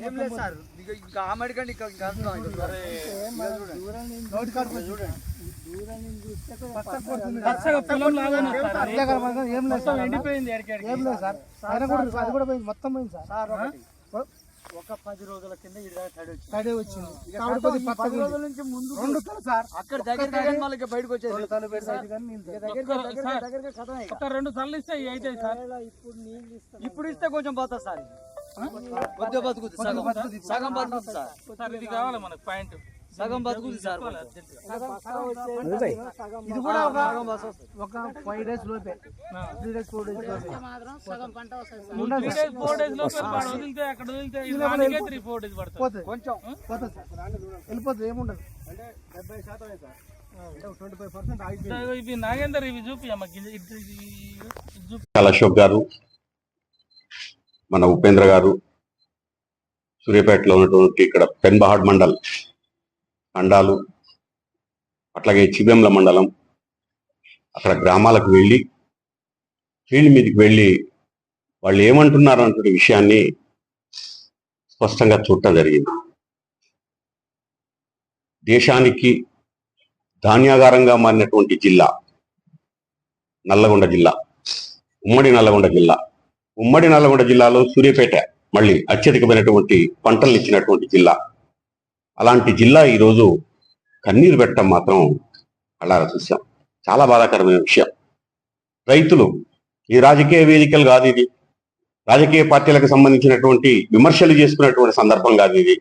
ఏం లేదు సార్. ఇంకా ఆ మడికండి చూడండి. ఏం లేదు సార్ ఎండిపోయింది. ఏం లేదు సార్. అది కూడా పోయింది. మొత్తం పోయింది సార్. సార్ ఒక పది రోజుల కింద తడి వచ్చింది. పది. రోజుల నుంచి ముందు రెండు సార్. అక్కడ దగ్గర బయటకు వచ్చేది. రెండు సార్లు ఇస్తే సార్ ఇప్పుడు ఇస్తే కొంచెం పోతుంది సార్. కొద్దిగా సగం. సగం సార్. సార్ ఇది కావాలి మనకు పాయింట్. సగం సార్. అర్జెంటుగా. ఇది కూడా ఒక ఫైవ్ డేస్ లోపే. త్రీ డేస్ ఫోర్ డేస్ లోపే. త్రీ డేస్ ఫోర్ డేస్లో వాడు వదిలితే అక్కడ వదిలితే త్రీ ఫోర్ డేస్ పడుతుంది. కొంచెం. పోతుంది సార్. వెళ్ళిపోతుంది ఏముండదు. ట్వంటీ ఫైవ్ పర్సెంట్ ఆగిపోయింది. ఇవి నాగేందర్ ఇవి చూపి అమ్మ గిది- ఇది ఇది- ఇది చూపి చాలా అశోక్ గారు మన ఉపేంద్ర గారు సూర్యాపేటలో ఉన్నటువంటి ఇక్కడ పెన్బహాడ్ మండల్ అండాలు అట్లాగే చిబెంల మండలం అక్కడ గ్రామాలకు వెళ్ళి ఫీల్డ్ మీదకి వెళ్ళి వాళ్ళు ఏమంటున్నారు అన్నటువంటి విషయాన్ని స్పష్టంగా చూడటం జరిగింది. దేశానికి ధాన్యాగారంగా మారినటువంటి జిల్లా నల్లగొండ జిల్లా ఉమ్మడి నల్లగొండ జిల్లా. ఉమ్మడి నల్లగొండ జిల్లాలో సూర్యాపేట మళ్ళీ అత్యధికమైనటువంటి పంటలు ఇచ్చినటువంటి జిల్లా. అలాంటి జిల్లా ఈరోజు కన్నీరు పెట్టడం మాత్రం అలా చూసాం చాలా బాధాకరమైన విషయం. రైతులు ఈ రాజకీయ వేదికలు కాదు ఇది రాజకీయ పార్టీలకు సంబంధించినటువంటి విమర్శలు చేసుకున్నటువంటి సందర్భం కాదు ఇది.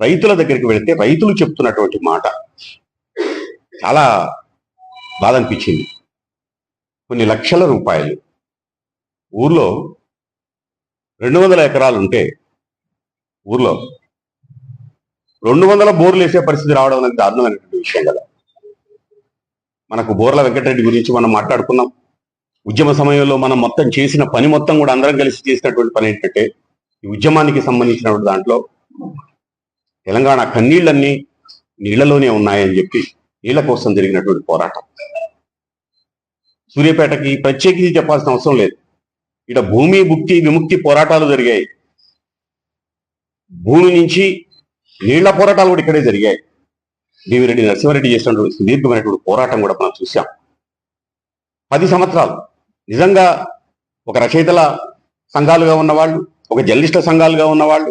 రైతుల దగ్గరికి వెళితే రైతులు చెప్తున్నటువంటి మాట చాలా బాధ అనిపించింది. కొన్ని లక్షల రూపాయలు ఊర్లో రెండు వందల ఎకరాలు ఉంటే ఊర్లో రెండు వందల బోర్లు వేసే పరిస్థితి రావడం అనేది దారుణమైనటువంటి విషయం కదా. మనకు బోర్ల వెంకటరెడ్డి గురించి మనం మాట్లాడుకున్నాం. ఉద్యమ సమయంలో మనం మొత్తం చేసిన పని మొత్తం కూడా అందరం కలిసి చేసినటువంటి పని ఏంటంటే ఈ ఉద్యమానికి సంబంధించినటువంటి దాంట్లో తెలంగాణ కన్నీళ్ళన్నీ నీళ్ళలోనే ఉన్నాయని చెప్పి నీళ్ళ కోసం జరిగినటువంటి పోరాటం. సూర్యాపేటకి ప్రత్యేకించి చెప్పాల్సిన అవసరం లేదు. ఇట భూమి భుక్తి విముక్తి పోరాటాలు జరిగాయి. భూమి నుంచి నీళ్ళ పోరాటాలు కూడా ఇక్కడే జరిగాయి. దేవిరెడ్డి నరసింహారెడ్డి చేసినటువంటి సుదీర్ఘమైనటువంటి పోరాటం కూడా మనం చూసాం పది సంవత్సరాలు. నిజంగా ఒక రచయితల సంఘాలుగా ఉన్నవాళ్ళు ఒక జర్నలిస్టుల సంఘాలుగా ఉన్నవాళ్ళు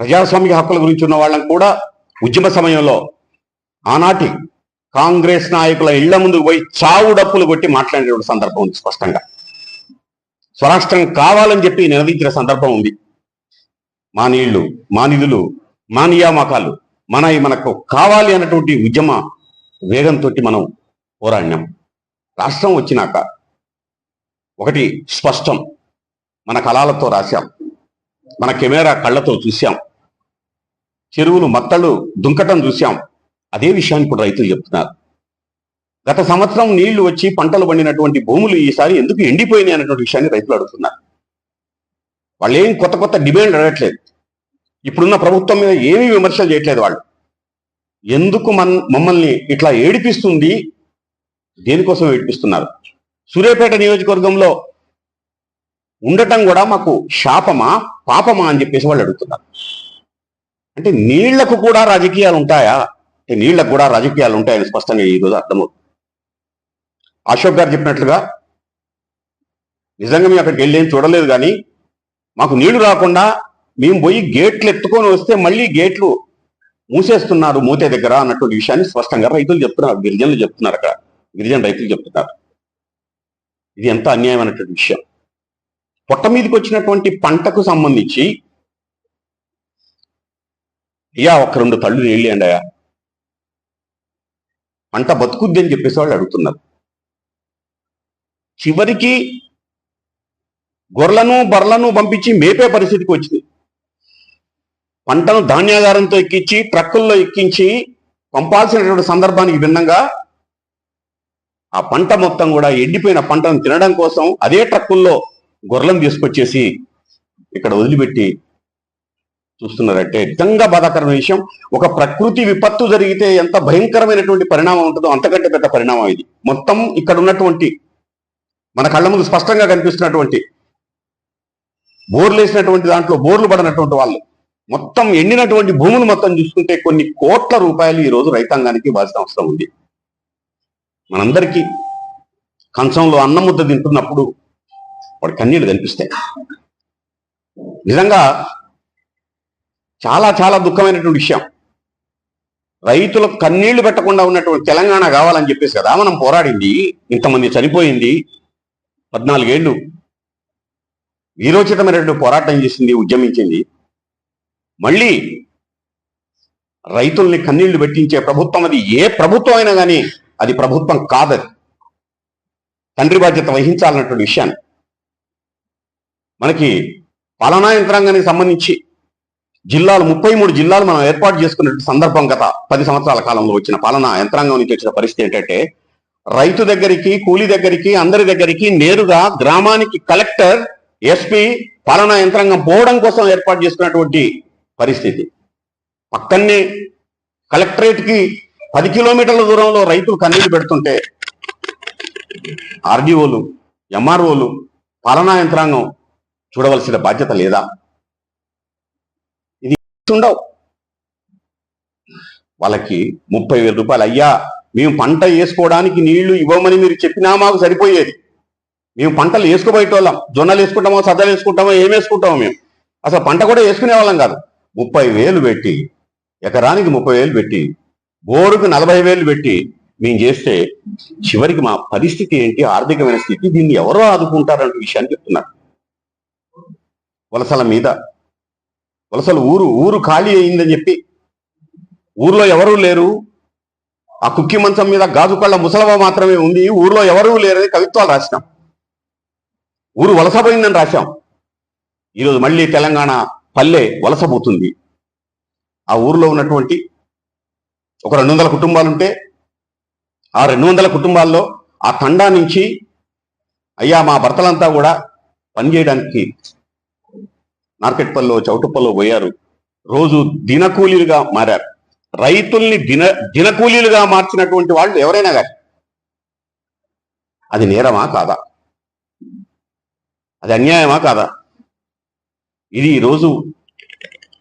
ప్రజాస్వామిక హక్కుల గురించి ఉన్న వాళ్ళని కూడా ఉద్యమ సమయంలో ఆనాటి కాంగ్రెస్ నాయకుల ఇళ్ళ ముందుకు పోయి చావు డప్పులు కొట్టి మాట్లాడేటువంటి సందర్భం ఉంది స్పష్టంగా. స్వరాష్ట్రం కావాలని చెప్పి నిలదీంచిన సందర్భం ఉంది. మా నీళ్ళు మా నిధులు మా నియామకాలు మన మనకు కావాలి అన్నటువంటి ఉద్యమ వేగంతో మనం పోరాడినాం. రాష్ట్రం వచ్చినాక ఒకటి స్పష్టం. మన కళాలతో రాశాం. మన కెమెరా కళ్ళతో చూశాం. చెరువులు మత్తళ్ళు దుంకటం చూశాం. అదే విషయాన్ని ఇప్పుడు రైతులు చెప్తున్నారు. గత సంవత్సరం నీళ్ళు వచ్చి పంటలు పండినటువంటి భూములు ఈసారి ఎందుకు ఎండిపోయినాయి అన్నటువంటి విషయాన్ని రైతులు అడుగుతున్నారు. వాళ్ళు ఏం కొత్త కొత్త డిమాండ్ అడగట్లేదు. ఇప్పుడున్న ప్రభుత్వం మీద ఏమీ విమర్శలు చేయట్లేదు వాళ్ళు. ఎందుకు మన్ మమ్మల్ని ఇట్లా ఏడిపిస్తుంది? దేనికోసం ఏడిపిస్తున్నారు? సూర్యాపేట నియోజకవర్గంలో ఉండటం కూడా మాకు శాపమా పాపమా అని చెప్పేసి వాళ్ళు అడుగుతున్నారు. అంటే నీళ్ళకు కూడా రాజకీయాలు ఉంటాయా? అంటే నీళ్ళకు కూడా రాజకీయాలు ఉంటాయని స్పష్టంగా ఈరోజు అర్థమవుతుంది. అశోక్ గారు చెప్పినట్లుగా నిజంగా మేము అక్కడికి వెళ్ళేం చూడలేదు కానీ మాకు నీళ్ళు రాకుండా మేము పోయి గేట్లు ఎత్తుకొని వస్తే మళ్ళీ గేట్లు మూసేస్తున్నారు మూతే దగ్గర అన్నటువంటి విషయాన్ని స్పష్టంగా రైతులు చెప్తున్నారు గిరిజనులు చెప్తున్నారు అక్కడ. గిరిజన రైతులు చెప్తున్నారు. ఇది ఎంత అన్యాయమైనటువంటి విషయం. పొట్ట మీదకి వచ్చినటువంటి పంటకు సంబంధించి అయ్యా ఒక రెండు తళ్ళు నీళ్ళు అయ్యా. పంట బతుకుద్ది అని చెప్పేసి వాళ్ళు అడుగుతున్నారు. చివరికి గొర్రెలను బర్రెలను పంపించి మేపే పరిస్థితికి వచ్చింది. పంటను ధాన్యాగారంతో ఎక్కించి ట్రక్కుల్లో ఎక్కించి పంపాల్సినటువంటి సందర్భానికి భిన్నంగా ఆ పంట మొత్తం కూడా ఎండిపోయిన పంటను తినడం కోసం అదే ట్రక్కుల్లో గొర్రెలను తీసుకొచ్చేసి ఇక్కడ వదిలిపెట్టి చూస్తున్నారంటే నిజంగా బాధాకరమైన విషయం. ఒక ప్రకృతి విపత్తు జరిగితే ఎంత భయంకరమైనటువంటి పరిణామం ఉంటుందో అంతకంటే పెద్ద పరిణామం ఇది. మొత్తం ఇక్కడ ఉన్నటువంటి మన కళ్ళ ముందు స్పష్టంగా కనిపిస్తున్నటువంటి బోర్లు వేసినటువంటి దాంట్లో బోర్లు పడినటువంటి వాళ్ళు మొత్తం ఎండినటువంటి భూములు మొత్తం చూసుకుంటే కొన్ని కోట్ల రూపాయలు ఈ రోజు రైతాంగానికి ఇవ్వాల్సిన అవసరం ఉంది. మనందరికీ కంచంలో అన్నం ముద్ద తింటున్నప్పుడు వాడు కన్నీళ్ళు కనిపిస్తాయి. నిజంగా చాలా చాలా దుఃఖమైనటువంటి విషయం. రైతులకు కన్నీళ్ళు పెట్టకుండా ఉన్నటువంటి తెలంగాణ కావాలని చెప్పేసి కదా మనం పోరాడింది. ఇంతమంది చనిపోయింది. పద్నాలుగేళ్ళు వీరోచితమైనటువంటి పోరాటం చేసింది ఉద్యమించింది. మళ్ళీ రైతుల్ని కన్నీళ్ళు పెట్టించే ప్రభుత్వం అది. ఏ ప్రభుత్వం అయినా కానీ అది ప్రభుత్వం కాదది. తండ్రి బాధ్యత వహించాలన్నటువంటి విషయాన్ని. మనకి పాలనా యంత్రాంగానికి సంబంధించి జిల్లాలు ముప్పై మూడు జిల్లాలు మనం ఏర్పాటు చేసుకున్నటువంటి సందర్భం గత పది సంవత్సరాల కాలంలో వచ్చిన పాలనా యంత్రాంగం నుంచి వచ్చిన పరిస్థితి ఏంటంటే రైతు దగ్గరికి కూలీ దగ్గరికి అందరి దగ్గరికి నేరుగా గ్రామానికి కలెక్టర్ ఎస్పీ పాలనా యంత్రాంగం పోవడం కోసం ఏర్పాటు చేసుకున్నటువంటి పరిస్థితి. పక్కనే కలెక్టరేట్కి పది కిలోమీటర్ల దూరంలో రైతులు కన్నీళ్ళు పెడుతుంటే ఆర్డీఓలు ఎంఆర్ఓలు పాలనా యంత్రాంగం చూడవలసిన బాధ్యత లేదా? ఇది ఉండవు. వాళ్ళకి ముప్పై వేల రూపాయలు అయ్యా మేము పంట వేసుకోవడానికి నీళ్ళు ఇవ్వమని మీరు చెప్పినా మాకు సరిపోయేది. మేము పంటలు వేసుకోబోయేటోళ్ళం. జొన్నలు వేసుకుంటామో సద్దలు వేసుకుంటామో ఏం వేసుకుంటామో మేము. అసలు పంట కూడా వేసుకునే వాళ్ళం కాదు. ముప్పై వేలు పెట్టి ఎకరానికి ముప్పై వేలు పెట్టి బోరుకు నలభై వేలు పెట్టి మేము చేస్తే చివరికి మా పరిస్థితి ఏంటి? ఆర్థికమైన స్థితి దీన్ని ఎవరో ఆదుకుంటారనే విషయాన్ని చెప్తున్నారు. వలసల మీద. వలసలు ఊరు ఊరు ఖాళీ అయిందని చెప్పి ఊర్లో ఎవరూ లేరు. ఆ కుక్కి మంచం మీద గాజు కళ్ళ ముసలవ మాత్రమే ఉంది. ఊర్లో ఎవరూ లేరని కవిత్వాలు రాసినాం. ఊరు వలసపోయిందని రాశాం. ఈరోజు మళ్ళీ తెలంగాణ పల్లె వలసపోతుంది. ఆ ఊర్లో ఉన్నటువంటి ఒక రెండు వందల కుటుంబాలుంటే ఆ రెండు వందల కుటుంబాల్లో ఆ తండా నుంచి అయ్యా మా భర్తలంతా కూడా పనిచేయడానికి నార్కెట్పల్లో చౌటుప్పల్లో పోయారు. రోజు దినకూలీలుగా మారారు. రైతుల్ని దిన దినకూలీలుగా మార్చినటువంటి వాళ్ళు ఎవరైనా కానీ అది నేరమా కాదా? అది అన్యాయమా కాదా? ఇది ఈరోజు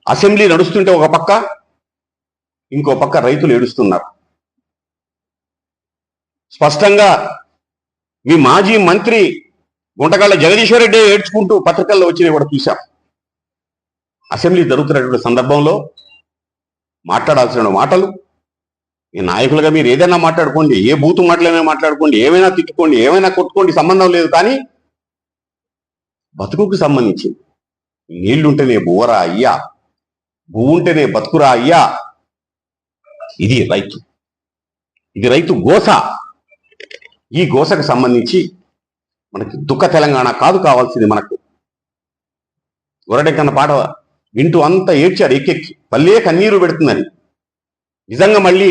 అసెంబ్లీ నడుస్తుంటే ఒక పక్క ఇంకో పక్క రైతులు ఏడుస్తున్నారు. స్పష్టంగా మీ మాజీ మంత్రి గుంటకాళ్ళ జగదీశ్వర రెడ్డి ఏడ్చుకుంటూ పత్రికల్లో వచ్చినవి కూడా చూశాం. అసెంబ్లీ జరుగుతున్నటువంటి సందర్భంలో మాట్లాడాల్సిన మాటలు. ఈ నాయకులుగా మీరు ఏదైనా మాట్లాడుకోండి ఏ బూతు మాటలైనా మాట్లాడుకోండి ఏమైనా తిట్టుకోండి ఏమైనా కొట్టుకోండి సంబంధం లేదు కానీ బతుకుకు సంబంధించి నీళ్ళుంటేనే బువ్వరా అయ్యా భూ ఉంటేనే బతుకురా అయ్యా. ఇది రైతు. ఇది రైతు గోస. ఈ గోసకు సంబంధించి మనకి దుఃఖ తెలంగాణ కాదు కావాల్సింది మనకు. గొరడెక్కన పాట వింటూ అంతా ఏడ్చారు ఎక్కెక్కి పల్లే కన్నీరు పెడుతుందని. నిజంగా మళ్ళీ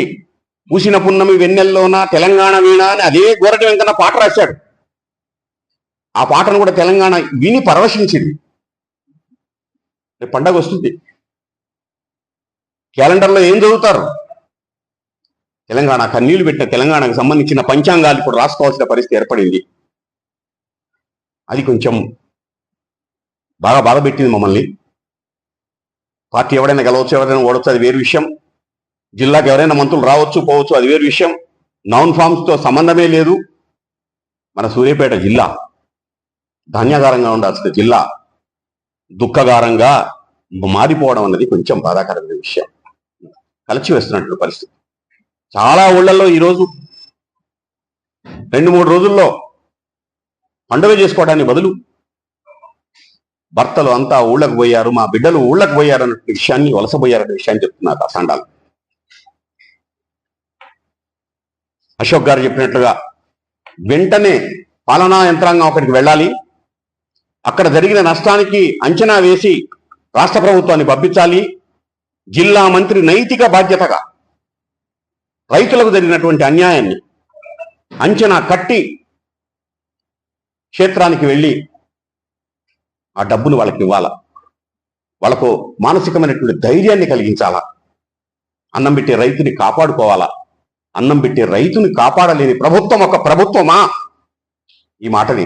పూసిన పున్నమి వెన్నెల్లోన తెలంగాణ వీణ అని అదే గోరటి వెంకన్న పాట రాశాడు. ఆ పాటను కూడా తెలంగాణ విని పరవశించింది. రేపు పండగ వస్తుంది. క్యాలెండర్లో ఏం చదువుతారు? తెలంగాణ కన్నీళ్ళు పెట్టిన తెలంగాణకు సంబంధించిన పంచాంగాలు ఇప్పుడు రాసుకోవాల్సిన పరిస్థితి ఏర్పడింది. అది కొంచెం బాగా బాధ పెట్టింది మమ్మల్ని. పార్టీ ఎవరైనా గెలవచ్చు ఎవరైనా ఓడవచ్చు అది వేరు విషయం. జిల్లాకు ఎవరైనా మంత్రులు రావచ్చు పోవచ్చు అది వేరు విషయం. నాన్ ఫామ్స్తో సంబంధమే లేదు. మన సూర్యాపేట జిల్లా ధాన్యాగారంగా ఉండాల్సిన జిల్లా దుఃఖగారంగా మారిపోవడం అనేది కొంచెం బాధాకరమైన విషయం. కలిసి వేస్తున్నటువంటి పరిస్థితి. చాలా ఊళ్ళల్లో ఈరోజు రెండు మూడు రోజుల్లో పండుగ చేసుకోవడానికి బదులు భర్తలు అంతా ఊళ్ళకు పోయారు మా బిడ్డలు ఊళ్ళకు పోయారు అన్న విషయాన్ని వలసపోయారనే విషయాన్ని చెప్తున్నారు ఆ సండాలు అశోక్ గారు చెప్పినట్లుగా వెంటనే పాలనా యంత్రాంగం అక్కడికి వెళ్ళాలి. అక్కడ జరిగిన నష్టానికి అంచనా వేసి రాష్ట్ర ప్రభుత్వాన్ని పంపించాలి. జిల్లా మంత్రి నైతిక బాధ్యతగా రైతులకు జరిగినటువంటి అన్యాయాన్ని అంచనా కట్టి క్షేత్రానికి వెళ్ళి ఆ డబ్బును వాళ్ళకి ఇవ్వాలా వాళ్ళకు మానసికమైనటువంటి ధైర్యాన్ని కలిగించాలా? అన్నం పెట్టే రైతుని కాపాడుకోవాలా? అన్నం పెట్టే రైతుని కాపాడలేని ప్రభుత్వం ఒక ప్రభుత్వమా? ఈ మాటని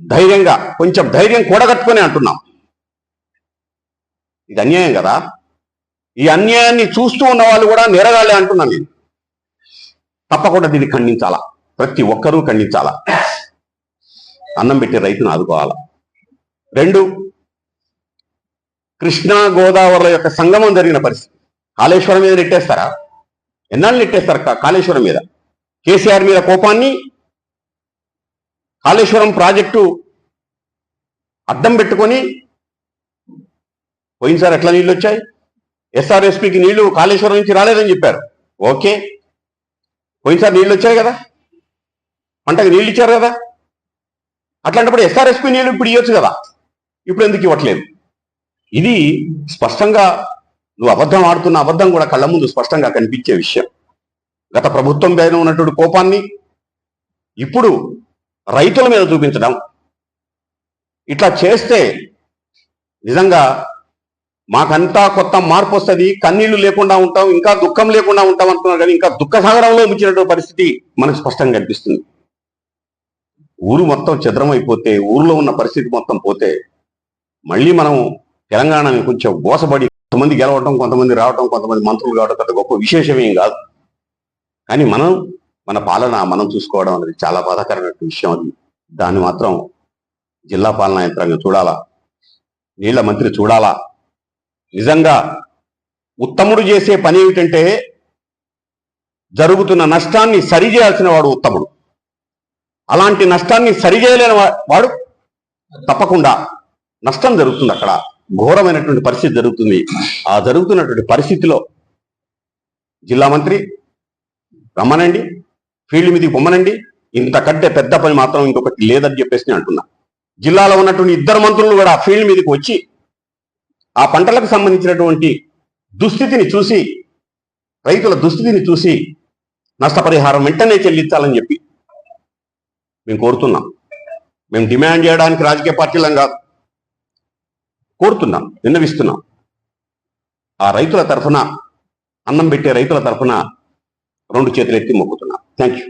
ధైర్యంగా కొంచెం ధైర్యం కూడగట్టుకొని అంటున్నాం. ఇది అన్యాయం కదా? ఈ అన్యాయాన్ని చూస్తూ ఉన్న వాళ్ళు కూడా నేరగాళ్ళే అంటున్నాను నేను. తప్పకుండా దీన్ని ఖండించాలా? ప్రతి ఒక్కరూ ఖండించాలా? అన్నం పెట్టే రైతును ఆదుకోవాలా? రెండు కృష్ణా గోదావరి యొక్క సంగమం జరిగిన పరిస్థితి. కాళేశ్వరం మీద నెట్టేస్తారా? ఎన్నాళ్ళు నెట్టేస్తారు కాళేశ్వరం మీద? కేసీఆర్ మీద కోపాన్ని? కాళేశ్వరం ప్రాజెక్టు అడ్డం పెట్టుకొని పోయినసారి ఎట్లా నీళ్ళు వచ్చాయి? ఎస్ఆర్ఎస్పికి నీళ్ళు కాళేశ్వరం నుంచి రాలేదని చెప్పారు. ఓకే. పోయినసారి నీళ్ళు వచ్చాయి కదా? పంటకు నీళ్ళు ఇచ్చారు కదా? అట్లాంటప్పుడు ఎస్ఆర్ఎస్పీ నీళ్ళు ఇప్పుడు ఇవ్వచ్చు కదా? ఇప్పుడు ఎందుకు ఇవ్వట్లేదు? ఇది స్పష్టంగా నువ్వు అబద్ధం ఆడుతున్న అబద్ధం కూడా కళ్ళ ముందు స్పష్టంగా కనిపించే విషయం. గత ప్రభుత్వం పైన ఉన్నటువంటి కోపాన్ని ఇప్పుడు రైతుల మీద చూపించడం. ఇట్లా చేస్తే నిజంగా మాకంతా కొత్త మార్పు వస్తుంది. కన్నీళ్ళు లేకుండా ఉంటాం ఇంకా దుఃఖం లేకుండా ఉంటాం అంటున్నారు కానీ ఇంకా దుఃఖ సాగరంలో ముంచినటువంటి పరిస్థితి మనకు స్పష్టంగా కనిపిస్తుంది. ఊరు మొత్తం చిద్రమైపోతే ఊర్లో ఉన్న పరిస్థితి మొత్తం పోతే మళ్ళీ మనం తెలంగాణని కొంచెం బోసబడి కొంతమంది గెలవటం కొంతమంది రావటం కొంతమంది మంత్రులు కావడం పెద్ద గొప్ప విశేషమేం కాదు. కానీ మనం మన పాలన మనం చూసుకోవడం అనేది చాలా బాధాకరమైన విషయం అది. దాన్ని మాత్రం జిల్లా పాలనా యంత్రాంగం చూడాలా? నీళ్ళ మంత్రి చూడాలా? నిజంగా ఉత్తముడు చేసే పని ఏమిటంటే జరుగుతున్న నష్టాన్ని సరిచేయాల్సిన వాడు ఉత్తముడు. అలాంటి నష్టాన్ని సరిచేయలేని వాడు తప్పకుండా నష్టం జరుగుతుంది అక్కడ. ఘోరమైనటువంటి పరిస్థితి జరుగుతుంది. ఆ జరుగుతున్నటువంటి పరిస్థితిలో జిల్లా మంత్రి రమ్మనండి ఫీల్డ్ మీదకి పొమ్మనండి. ఇంతకంటే పెద్ద పని మాత్రం ఇంకొకటి లేదని చెప్పేసి నేను అంటున్నా. జిల్లాలో ఉన్నటువంటి ఇద్దరు మంత్రులు కూడా ఫీల్డ్ మీదకి వచ్చి ఆ పంటలకు సంబంధించినటువంటి దుస్థితిని చూసి రైతుల దుస్థితిని చూసి నష్టపరిహారం వెంటనే చెల్లించాలని చెప్పి మేము కోరుతున్నాం. మేము డిమాండ్ చేయడానికి రాజకీయ పార్టీలం కాదు. కోరుతున్నాం విన్నవిస్తున్నాం. ఆ రైతుల తరఫున అన్నం పెట్టే రైతుల తరఫున రెండు చేతులు ఎత్తి మొక్కుతున్నాం. Thank you